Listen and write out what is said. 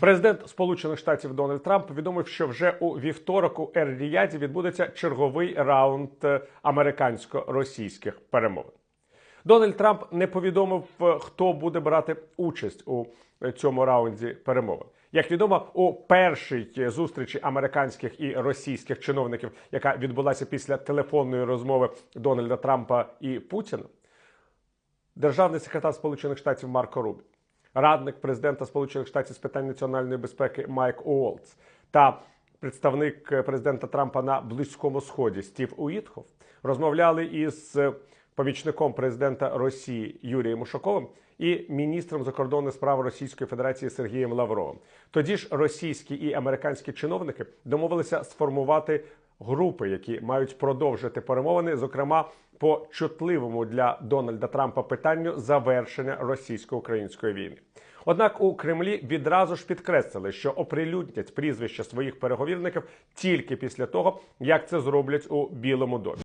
Президент Сполучених Штатів Дональд Трамп повідомив, що вже у вівторок у Ер-Ріяді відбудеться черговий раунд е, американсько-російських перемовин. Дональд Трамп не повідомив, е, хто буде брати участь у е, цьому раунді перемовин. Як відомо, у першій зустрічі американських і російських чиновників, яка відбулася після телефонної розмови Дональда Трампа і Путіна, державний секретар Сполучених Штатів Марко Рубі, радник президента Сполучених Штатів з питань національної безпеки Майк Уолтс та представник е, президента Трампа на Близькому Сході Стів Уітхов розмовляли із помічником президента Росії Юрієм Ушаковим і міністром закордонних справ Російської Федерації Сергієм Лавровим. Тоді ж російські і американські чиновники домовилися сформувати групи, які мають продовжити перемовини, зокрема по чутливому для Дональда Трампа питанню завершення російсько-української війни. Однак у Кремлі відразу ж підкреслили, що оприлюднять прізвища своїх переговірників тільки після того, як це зроблять у Білому домі.